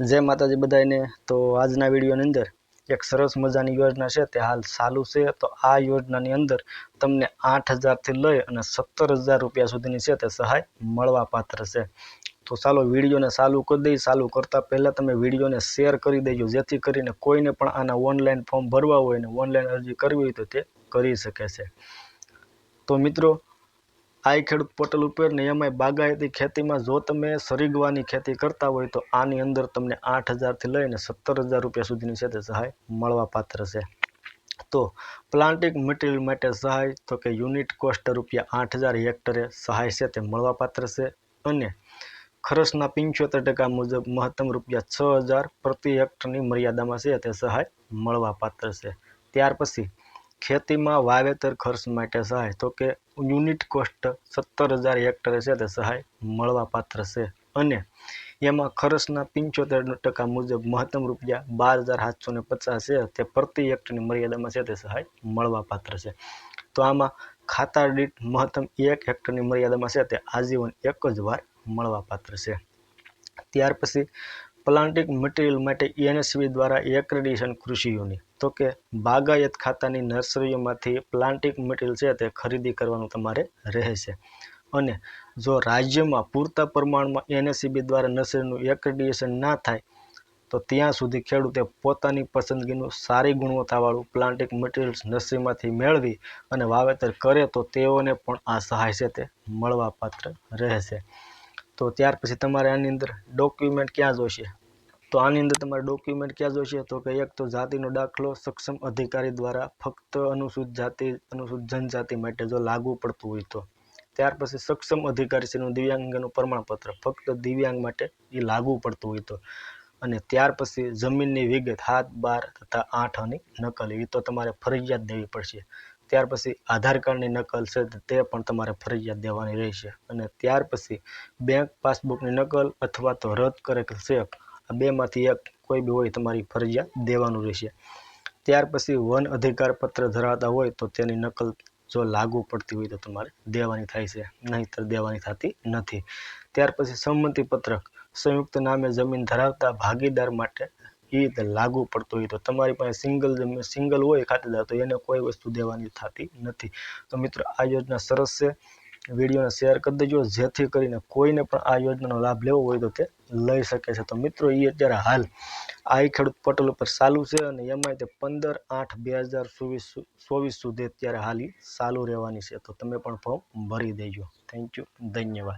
જય માતાજી બધાને તો આજના વિડીયોની અંદર એક સરસ મજાની યોજના છે તે હાલ ચાલુ છે. તો આ યોજનાની અંદર તમને આઠ હજારથી લઈ અને સત્તર હજાર રૂપિયા સુધીની છે તે સહાય મળવા પાત્ર છે. તો ચાલો વિડીયોને ચાલુ કરી દઈએ. ચાલુ કરતાં પહેલાં તમે વિડીયોને શેર કરી દેજો, જેથી કરીને કોઈને પણ આના ઓનલાઈન ફોર્મ ભરવા હોય ને ઓનલાઈન અરજી કરવી હોય તો તે કરી શકે છે. તો મિત્રો આઈ ખેડૂત પોર્ટલ ઉપર નિયમય બાગાયતી ખેતીમાં જો તમે સરીગવાની ખેતી કરતા હોય તો આની અંદર તમને આઠ હજારથી લઈને સત્તર હજાર રૂપિયા સુધીની છે તે સહાય મળવા પાત્ર છે. તો પ્લાન્ટિંગ મટીરિયલ માટે સહાય તો કે યુનિટ કોસ્ટ રૂપિયા આઠ હજાર હેક્ટરે સહાય છે તે મળવા પાત્ર છે. અને ખર્ચના પંચોતેર ટકા મુજબ મહત્તમ રૂપિયા છ હજાર પ્રતિ હેક્ટરની મર્યાદામાં છે તે સહાય મળવા પાત્ર છે. ત્યાર પછી ખેતીમાં વાવેતર ખર્ચ માટે સહાય, તો કે યુનિટ કોસ્ટ સત્તર હજાર હેક્ટરે છે તે સહાય મળવા પાત્ર છે. અને એમાં ખર્ચના પંચોતેર ટકા મુજબ મહત્તમ રૂપિયા બાર હજાર સાતસો ને પચાસ છે તે પ્રતિ હેક્ટરની મર્યાદામાં છે તે સહાય મળવા પાત્ર છે. તો આમાં ખાતા દીઠ મહત્તમ એક હેક્ટરની મર્યાદામાં છે તે આજીવન એક જ વાર મળવા પાત્ર છે. ત્યાર પછી પ્લાન્ટિંગ મટીરિયલ માટે એનએસવી દ્વારા એક્રેડિશન કૃષિઓની તો કે બાગાયત ખાતાની નર્સરીઓમાંથી પ્લાન્ટિંગ મટીરિયલ છે તે ખરીદી કરવાનું તમારે રહેશે. અને જો રાજ્યમાં પૂરતા પ્રમાણમાં એનએસસીબી દ્વારા નર્સરીનું એક્રેડિએશન ના થાય, તો ત્યાં સુધી ખેડૂતે પોતાની પસંદગીનું સારી ગુણવત્તાવાળું પ્લાન્ટિંગ મટીરિયલ્સ નર્સરીમાંથી મેળવી અને વાવેતર કરે તો તેઓને પણ આ સહાય છે તે મળવાપાત્ર રહેશે. તો ત્યાર પછી તમારે આની અંદર ડોક્યુમેન્ટ ક્યાં જોઈશે તો આની અંદર તમારે ડોક્યુમેન્ટ ક્યાં જોઈશે તો કે એક તો જાતિનો દાખલો સક્ષમ અધિકારી દ્વારા ફક્ત અનુસૂચિત જાતિ, અનુસૂચિત જનજાતિ માટે જો લાગુ પડતું હોય તો. ત્યાર પછી સક્ષમ અધિકારીશ્રીનું દિવ્યાંગનું પ્રમાણપત્ર ફક્ત દિવ્યાંગ માટે એ લાગુ પડતું હોય તો. અને ત્યાર પછી જમીનની વિગત હાથ, બાર તથા આઠ અને નકલ એ તો તમારે ફરજિયાત દેવી પડશે. ત્યાર પછી આધાર કાર્ડની નકલ છે તે પણ તમારે ફરજિયાત દેવાની રહેશે. અને ત્યાર પછી બેંક પાસબુકની નકલ અથવા તો રદ કરેલ ચેક આ બેમાંથી એક કોઈ બી હોય તમારી ફરજિયાત દેવાનું રહેશે. ત્યાર પછી વન અધિકાર પત્ર ધરાવતા હોય તો તેની નકલ જો લાગુ પડતી હોય તો તમારે દેવાની થાય છે, નહીંતર દેવાની થતી નથી. ત્યાર પછી સંમતિ પત્રક સંયુક્ત નામે જમીન ધરાવતા ભાગીદાર માટે એ રીતે લાગુ પડતું હોય તો તમારી પાસે સિંગલ સિંગલ હોય ખાતેદાર તો એને કોઈ વસ્તુ દેવાની થતી નથી. તો મિત્રો, આ યોજના સરસ છે. વિડીયોને શેર કરી દેજો. જેથી કરીને કોઈને પણ આ યોજનાનો લાભ લેવો હોય તો તે લઈ શકે છે. તો મિત્રો એ અત્યારે હાલ આઈ ખેડૂત પોર્ટલ ઉપર ચાલુ છે અને એમાંય તે પંદર આઠ બે હજાર ચોવીસ ચોવીસ સુધી અત્યારે હાલ ચાલુ રહેવાની છે. તો તમે પણ ફોર્મ ભરી દેજો. થેન્ક યુ ધન્યવાદ.